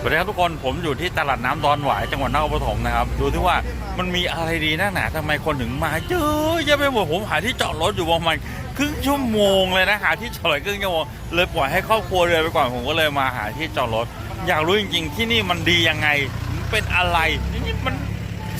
สวัสดีครับทุกคนผมอยู่ที่ตลาดน้ำดอนหวายจังหวัดนครปฐมนะครับดูที่ว่ามันมีอะไรดีนักหนาทำไมคนถึงมาเยอะแยะไปหมดผมหาที่จอดรถอยู่ประมาณครึ่งชั่วโมงเลยนะหาที่จอดรถครึ่งชั่วโมงเลยปล่อยให้ครอบครัวเดินไปก่อนผมก็เลยมาหาที่จอดรถ อยากรู้จริง ๆ ที่นี่มันดียังไงมันเป็นอะไรนี่มัน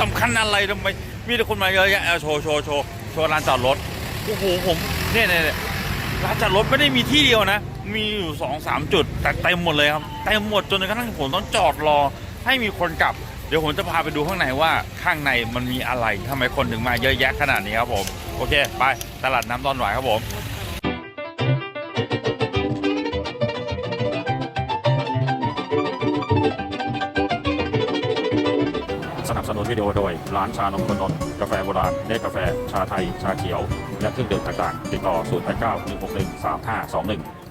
สำคัญอะไรทำไมมีแต่คนมาเยอะแยะเอาโชว์โชว์โชว์โชว์ลานจอดรถโอ้โหผมเนี่ยเนี่ยเนี่ยร้านจอดรถไม่ได้มีที่เดียวนะ มีอยู่สองสามจุด แต่เต็มหมดเลยครับเต็มหมดจนกระทั่งผมต้องจอดรอ ให้มีคนกลับ เดี๋ยวผมจะพาไปดูข้างในว่าข้างในมันมีอะไรทำไมคนถึงมาเยอะแยะขนาดนี้ครับผม โอเค ไปตลาดน้ำดอนหวายครับผมสนับสนุนวิดีโอโดย ร้านชานมคนนนกาแฟโบราณเนกาแฟ ชาไทย ชาเขียว และเครื่องดื่มต่างๆ ติดต่อ 0 8 9 1 6 1 3 5 2 1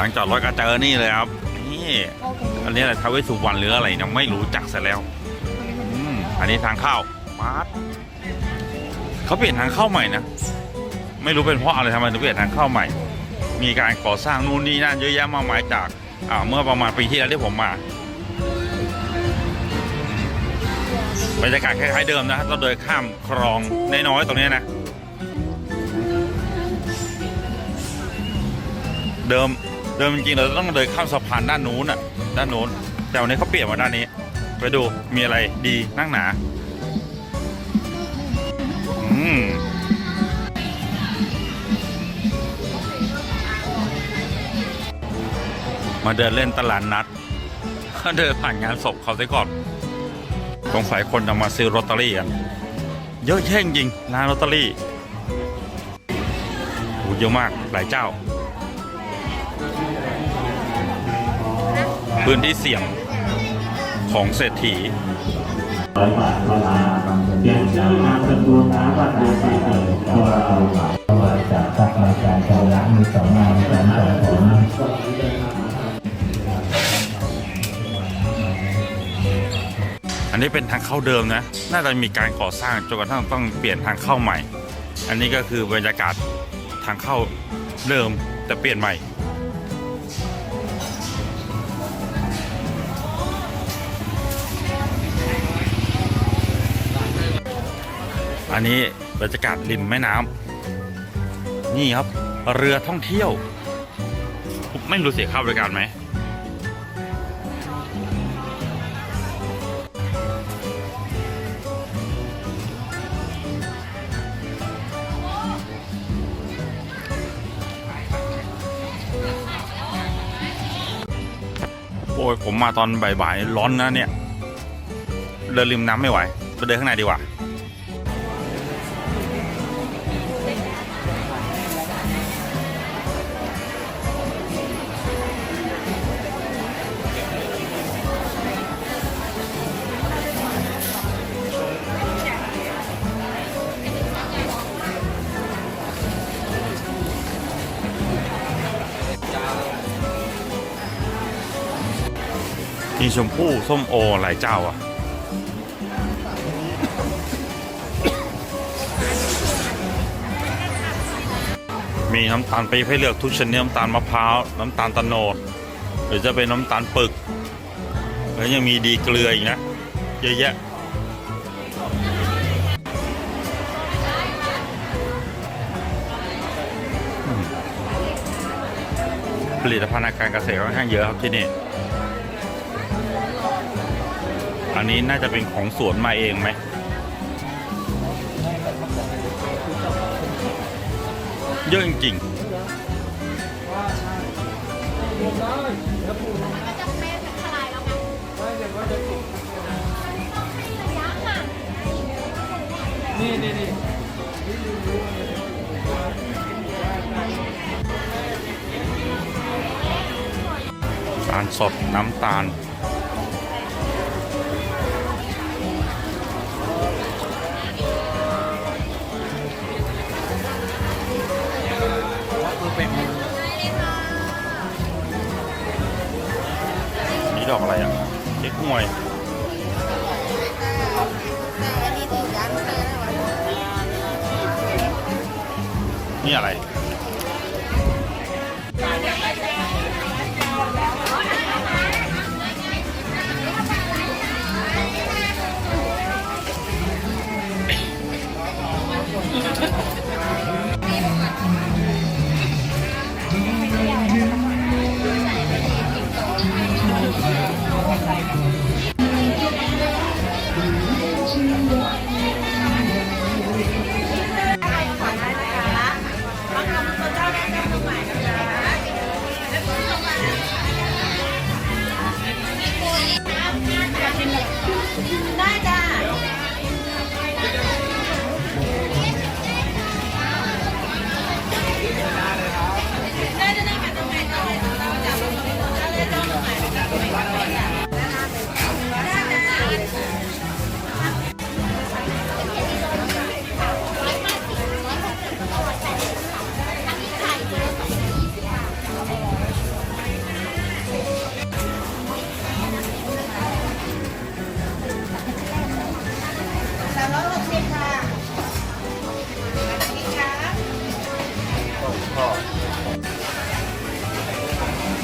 ลังจอดรถก็เจอนี่เลยครับนี่อันนี้อะไรทาวเวสุวรรณหรืออะไรเนี่ยไม่รู้จักซะแล้วอืมอันนี้ทางเข้ามาร์ทเขาเปลี่ยนทางเข้าใหม่นะไม่รู้เป็นเพราะอะไรทำไมถึงเปลี่ยนทางเข้าใหม่ มีการก่อสร้างนู่นนี่นั่นเยอะแยะมากมายจากอ่าเมื่อประมาณปีที่แล้วที่ผมมาบรรยากาศคล้ายๆเดิมนะเราเดินข้ามคลองน้อยๆตรงนี้นะ เดิม เดิมจริงๆเราต้องเดินข้ามสะพานด้านนู้นอะด้านนู้นแต่วันนี้เขาเปลี่ยนมาด้านนี้ ไปดูมีอะไรดีนั่งหนาอืมมาเดินเล่นตลาดนัดเดินผ่านงานศพเขาซะก่อนสงสัยคนจะมาซื้อลอตเตอรี่กัน เยอะแยะจริงร้านลอตเตอรี่โอ้เยอะมากหลายเจ้า พื้นที่เสี่ยงของเศรษฐีร้อยบาทก็มาเรียนชื่อนามสกุลนะวัดเดือนปีเกิดตัวเรามาจากพระอาจารย์ชาวละมีสองนามสองสองผลอันนี้เป็นทางเข้าเดิมนะ น่าจะมีการก่อสร้างจนกระทั่งต้องเปลี่ยนทางเข้าใหม่ อันนี้ก็คือบรรยากาศทางเข้าเดิมแต่เปลี่ยนใหม่ อันนี้บรรยากาศริมแม่น้ำนี่ครับ เรือท่องเที่ยวไม่รู้เสียค่าบริการไหมโอ้ยผมมาตอนบ่ายๆร้อนนะเนี่ย เดินริมน้ำไม่ไหวไปเดินข้างในดีกว่า มีชมพู่ส้มโอหลายเจ้าอะ มีน้ำตาลปี๊บให้เลือกทุกชนิดน้ำตาลมะพร้าวน้ำตาลตะโนด หรือจะเป็นน้ำตาลปึก แล้วยังมีดีเกลืออีกนะ เยอะแยะผลิตภัณฑ์การเกษตรค่อนข้างเยอะครับที่นี่ อันนี้น่าจะเป็นของสวนมาเองไหมเยอะจริงๆตาลสดน้ำตาล ดอกอะไรอะเก๊กฮวยนี่อะไร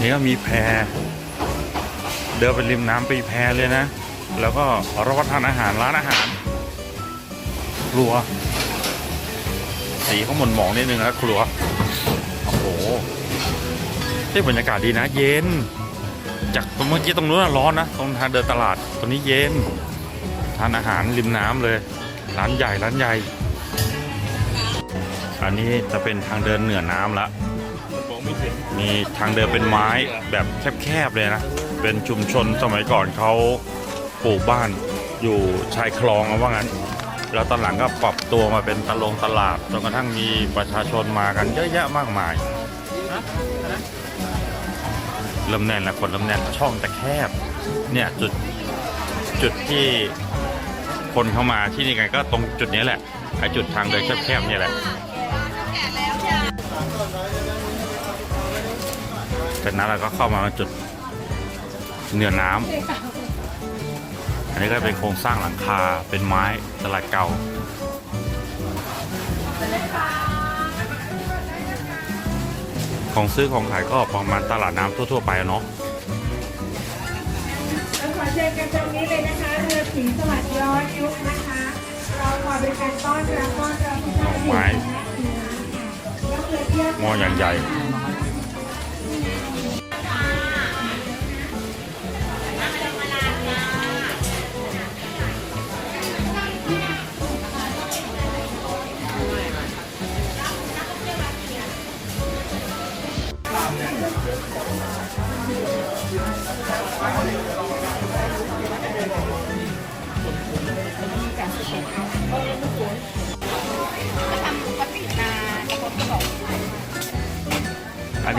นี่ก็มีแพเดินไปริมน้ำไปแพเลยนะ แล้วก็รับประทานอาหารร้านอาหารครัว สีเขาหม่นหมองนิดนึงนะครัว โอ้โหที่บรรยากาศดีนะ เย็น จากตรงเมื่อกี้ตรงนู้นร้อนนะ ตรงทางเดินตลาดตรงนี้เย็น ทานอาหารริมน้ำเลย ร้านใหญ่ร้านใหญ่ อันนี้จะเป็นทางเดินเหนือน้ำละ มีทางเดินเป็นไม้แบบแคบๆเลยนะ เป็นชุมชนสมัยก่อนเขาปลูกบ้านอยู่ชายคลองเอาว่างั้น แล้วตอนหลังก็ปรับตัวมาเป็นตลงตลาดจนกระทั่งมีประชาชนมากันเยอะแยะมากมายเริ่มแน่นแล้วคนเริ่มแน่นช่องแต่แคบ เนี่ยจุดจุดที่คนเข้ามาที่นี่กันก็ตรงจุดนี้แหละไอ้จุดทางเดินแคบๆเนี่ยแหละ จากนั้นเราก็เข้ามาจุดเหนือน้ำอันนี้ก็เป็นโครงสร้างหลังคาเป็นไม้ตลาดเก่า ของซื้อของขายก็ประมาณตลาดน้ำทั่ว ๆ ไปอะเนาะเราขอเชิญกันตรงนี้เลยนะคะเรือผีสวัสดิ์ย้อนยุคนะคะเราขอเป็นการต้อนรับต้อนรับทุกท่านที่อยู่ในน้ำค่ะแล้วเรือเที่ยวหม้ออย่างใหญ่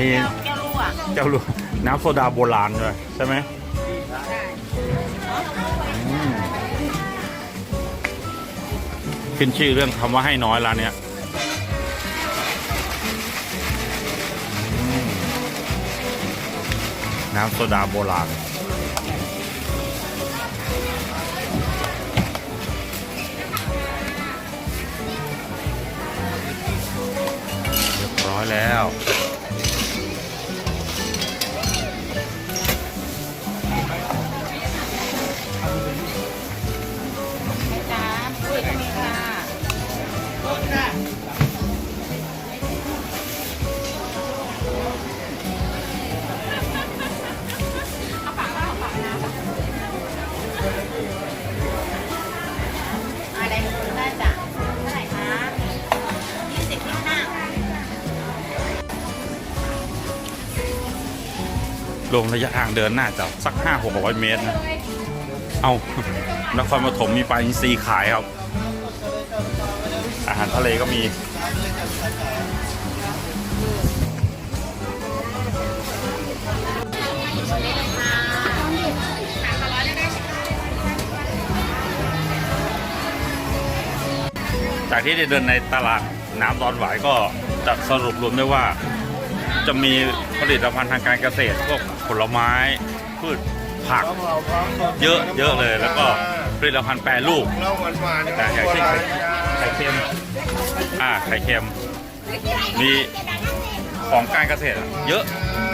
นี้แก้วรั่วเจ้าลูกน้ำโซดาโบราณเลยใช่ไหมอืมขึ้นชื่อเรื่องคำว่าให้น้อยร้านเนี้ยอืมน้ำโซดาโบราณ เรียบร้อยแล้ว ลงระยะทางเดินน่าจะสักห้าหกร้อยเมตรนะ เอานครปฐมมีปลาอินทรีขายครับ อาหารทะเลก็มี จากที่ได้เดินในตลาดน้ำดอนหวายก็จะสรุปรวมได้ว่า จะมีผลิตภัณฑ์ทางการเกษตร พวกผลไม้ พืชผัก เยอะเยอะเลยแล้วก็ผลิตภัณฑ์แปรรูปแต่อย่างเช่นไข่ไข่เค็มอ่าไข่เค็ม มีของการเกษตรเยอะ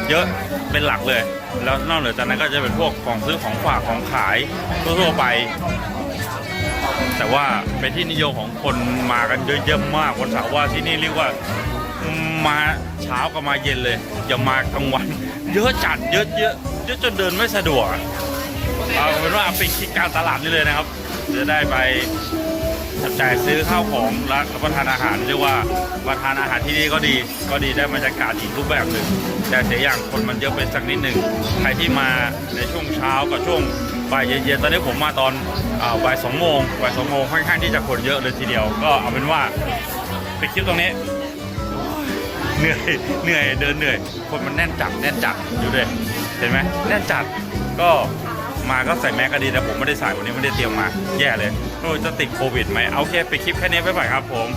เยอะเป็นหลักเลย แล้วนอกเหนือจากนั้นก็จะเป็นพวกของซื้อของฝากของขายทั่วๆไป แต่ว่าเป็นที่นิยมของคนมากันเยอะๆมากวันสาร์ว่าที่นี่เรียกว่า มาเช้ากับมาเย็นเลย อย่ามากลางวัน เยอะจัดเยอะเยอะเยอะจนเดินไม่สะดวกเอาเป็นว่าไปคิดการตลาดนี่เลยนะครับ จะได้ไปจับจ่ายซื้อข้าวของและรับประทานอาหารเรียกว่าประทานอาหารที่นี่ก็ดี ก็ดีได้บรรยากาศอีกรูปแบบหนึ่งแต่เสียอย่างคนมันเยอะไปสักนิดหนึ่งใครที่มาในช่วงเช้ากับช่วงบ่ายเย็นๆตอนนี้ผมมาตอนบ่ายสองโมงบ่ายสองโมงค่อนข้างที่จะคนเยอะเลยทีเดียว ก็เอาเป็นว่าไปคลิปตรงนี้ เหนื่อยเหนื่อยเดินเหนื่อย คนมันแน่นจัดแน่นจัดอยู่เลยเห็นไหมแน่นจัดก็มาก็ใส่แมสก็ดีแต่ผมไม่ได้ใส่วันนี้ไม่ได้เตรียมมา แย่เลยไม่รู้จะติดโควิดไหมเอาแค่ไปคลิปแค่นี้ไปก่อนครับผม